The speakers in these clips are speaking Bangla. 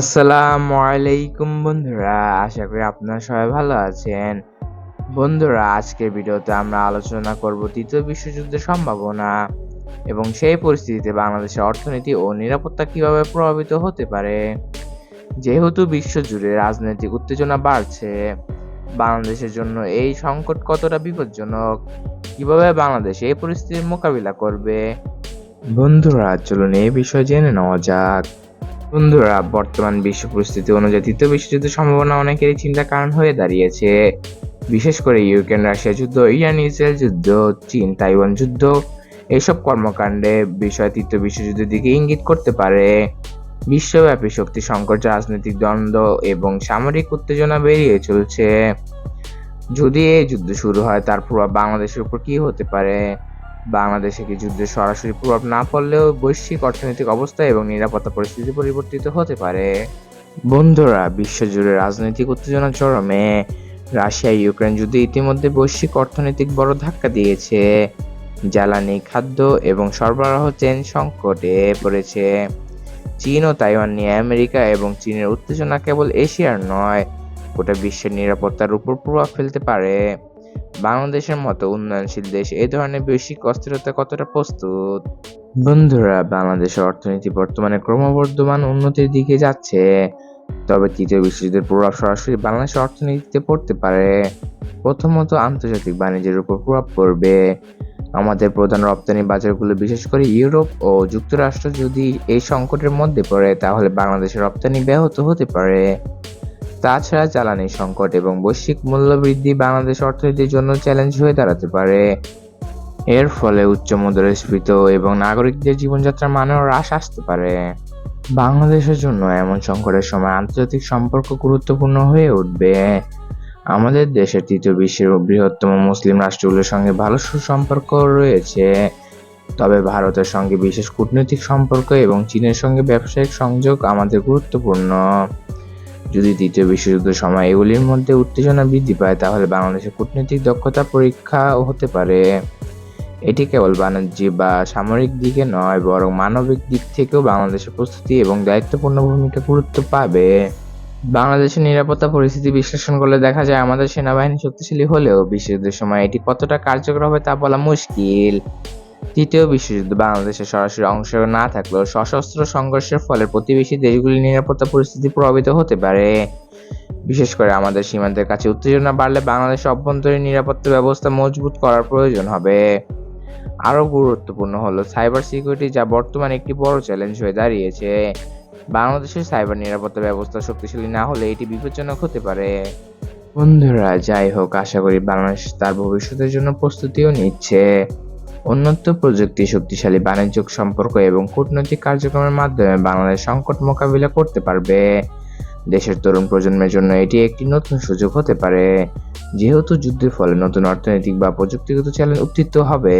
আসসালামু আলাইকুম বন্ধুরা, আশা করি আপনারা সবাই ভালো আছেন। বন্ধুরা, আজকের ভিডিওতে আমরা আলোচনা করব তৃতীয় বিশ্বযুদ্ধের সম্ভাবনা এবং সেই পরিস্থিতিতে বাংলাদেশের অর্থনীতি ও নিরাপত্তা কীভাবে প্রভাবিত হতে পারে। যেহেতু বিশ্বজুড়ে রাজনৈতিক উত্তেজনা বাড়ছে, বাংলাদেশের জন্য এই সংকট কতটা বিপজ্জনক? কীভাবে বাংলাদেশ এই পরিস্থিতির মোকাবিলা করবে? বন্ধুরা, চলুন এই বিষয়ে জেনে নেওয়া যাক। বন্ধুরা, বর্তমান বিশ্ব পরিস্থিতি অনুযায়ী তৃতীয় বিশ্বযুদ্ধের সম্ভাবনা অনেকেরই চিন্তার কারণ হয়ে দাঁড়িয়েছে। বিশেষ করে ইউক্রেন, রাশিয়া যুদ্ধ, ইরান, ইসরায়েল যুদ্ধ, চীন, তাইওয়ান যুদ্ধ এইসব কর্মকাণ্ডে বিষয় তৃতীয় বিশ্বযুদ্ধের দিকে ইঙ্গিত করতে পারে। বিশ্বব্যাপী শক্তি সংকট, রাজনৈতিক দ্বন্দ্ব এবং সামরিক উত্তেজনা বেরিয়ে চলছে। যদি এই যুদ্ধ শুরু হয়, তার প্রভাব বাংলাদেশের উপর কি হতে পারে? বাংলাদেশে কি যুদ্ধের সরাসরি প্রভাব না পড়লেও বৈশ্বিক অর্থনৈতিক অবস্থা এবং নিরাপত্তা পরিস্থিতি পরিবর্তিত হতে পারে। বন্ধুরা, বিশ্বজুড়ে রাজনৈতিক উত্তেজনা চরমে। রাশিয়া, ইউক্রেন যুদ্ধে ইতিমধ্যে বৈশ্বিক অর্থনৈতিক বড় ধাক্কা দিয়েছে। জ্বালানি, খাদ্য এবং সরবরাহ চেন সংকটে পড়েছে। চীন ও তাইওয়ান নিয়ে আমেরিকা এবং চীনের উত্তেজনা কেবল এশিয়ার নয়, গোটা বিশ্বের নিরাপত্তার উপর প্রভাব ফেলতে পারে। বাংলাদেশের মতো উন্নয়নশীল দেশ এই ধরনের বৈশ্বিক অস্থিরতা কতটা প্রস্তুত? বন্ধুরা, বাংলাদেশের অর্থনীতি বর্তমানে ক্রমবর্ধমান উন্নতির দিকে যাচ্ছে। তবে তৃতীয় বিশ্বযুদ্ধের প্রভাব সরাসরি বাংলাদেশের অর্থনীতিতে পড়তে পারে। প্রথমত, আন্তর্জাতিক বাণিজ্যের উপর প্রভাব পড়বে। আমাদের প্রধান রপ্তানি বাজারগুলো, বিশেষ করে ইউরোপ ও যুক্তরাষ্ট্র, যদি এই সংকটের মধ্যে পড়ে, তাহলে বাংলাদেশের রপ্তানি ব্যাহত হতে পারে। তাছাড়া জ্বালানি সংকট এবং বৈশ্বিক মূল্যবৃদ্ধি বাংলাদেশ অর্থনীতির জন্য চ্যালেঞ্জ হয়ে দাঁড়াতে পারে। এর ফলে উচ্চ মুদ্রাস্ফীত এবং নাগরিকদের জীবনযাত্রার মানেও হ্রাস আসতে পারে। বাংলাদেশের জন্য এমন সংকটের সময় আন্তর্জাতিক সম্পর্ক গুরুত্বপূর্ণ হয়ে উঠবে। আমাদের দেশের তৃতীয় বিশ্বের বৃহত্তম মুসলিম রাষ্ট্রগুলোর সঙ্গে ভালো সুসম্পর্ক রয়েছে। তবে ভারতের সঙ্গে বিশেষ কূটনৈতিক সম্পর্ক এবং চীনের সঙ্গে ব্যবসায়িক সংযোগ আমাদের গুরুত্বপূর্ণ। যদি দ্বিতীয় বিশ্বযুদ্ধের সময় এগুলির মধ্যে উত্তেজনা বৃদ্ধি পায়, তাহলে বাংলাদেশের কূটনৈতিক দক্ষতা পরীক্ষা হতে পারে। এটি কেবল বাণিজ্যিক বা সামরিক দিকে নয়, বরং মানবিক দিক থেকেও বাংলাদেশের প্রস্তুতি এবং দায়িত্বপূর্ণ ভূমিকা গুরুত্ব পাবে। বাংলাদেশের নিরাপত্তা পরিস্থিতি বিশ্লেষণ করলে দেখা যায়, আমাদের সেনাবাহিনী শক্তিশালী হলেও বিশ্বযুদ্ধের সময় এটি কতটা কার্যকর হবে তা বলা মুশকিল। তৃতীয় বিশ্বযুদ্ধ বাংলাদেশের সরাসরি অংশ না থাকলেও সশস্ত্র সংঘর্ষের ফলে প্রতিবেশী দেশগুলির নিরাপত্তা পরিস্থিতি প্রভাবিত হতে পারে। বিশেষ করে আমাদের সীমান্তের কাছে উত্তেজনা বাড়লে বাংলাদেশের অভ্যন্তরীণ নিরাপত্তা ব্যবস্থা মজবুত করার প্রয়োজন হবে। আরও গুরুত্বপূর্ণ হলো সাইবার সিকিউরিটি যা বর্তমানে একটি বড় চ্যালেঞ্জ হয়ে দাঁড়িয়েছে। বাংলাদেশের সাইবার নিরাপত্তা ব্যবস্থা শক্তিশালী না হলে এটি বিপজ্জনক হতে পারে। বন্ধুরা, যাই হোক, আশা করি বাংলাদেশ তার ভবিষ্যতের জন্য প্রস্তুতিও নিচ্ছে। উন্নত প্রযুক্তি, শক্তিশালী বাণিজ্যিক সম্পর্ক এবং কূটনৈতিক কার্যক্রমের মাধ্যমে বাংলাদেশ সংকট মোকাবিলা করতে পারবে। দেশের তরুণ প্রজন্মের জন্য এটি একটি নতুন সুযোগ হতে পারে। যেহেতু যুদ্ধের ফলে নতুন অর্থনৈতিক বা প্রযুক্তিগত চ্যালেঞ্জ উত্থিত হবে,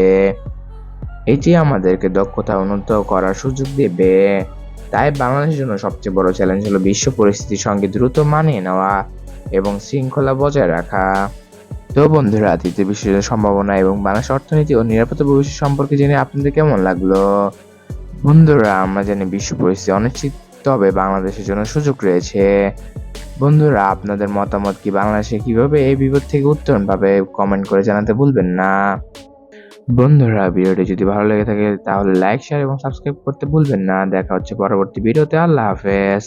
এটি আমাদেরকে দক্ষতা উন্নত করার সুযোগ দেবে। তাই বাংলাদেশের জন্য সবচেয়ে বড় চ্যালেঞ্জ হলো বিশ্ব পরিস্থিতির সঙ্গে দ্রুত মানিয়ে নেওয়া এবং শৃঙ্খলা বজায় রাখা। তো বন্ধুরা তৃতীয় বিশ্বযুদ্ধের সম্ভাবনা এবং বাংলাদেশ অর্থনীতি ও নিরাপত্তা ভবিষ্যৎ সম্পর্কে জেনে আপনাদের কেমন লাগল? বন্ধুরা, আমরা জানি বিশ্ব পরিস্থিতি অনিশ্চিত, তবে বাংলাদেশের জন্য সুযোগ রয়েছে। বন্ধুরা, আপনাদের মতামত কি বাংলাদেশে কীভাবে এই বিপদ থেকে উত্তরণ পাবে কমেন্ট করে জানাতে ভুলবেন না। বন্ধুরা, ভিডিওটি যদি ভালো লেগে থাকে তাহলে লাইক, শেয়ার এবং সাবস্ক্রাইব করতে ভুলবেন না। দেখা হচ্ছে পরবর্তী ভিডিওতে। আল্লাহ হাফেজ।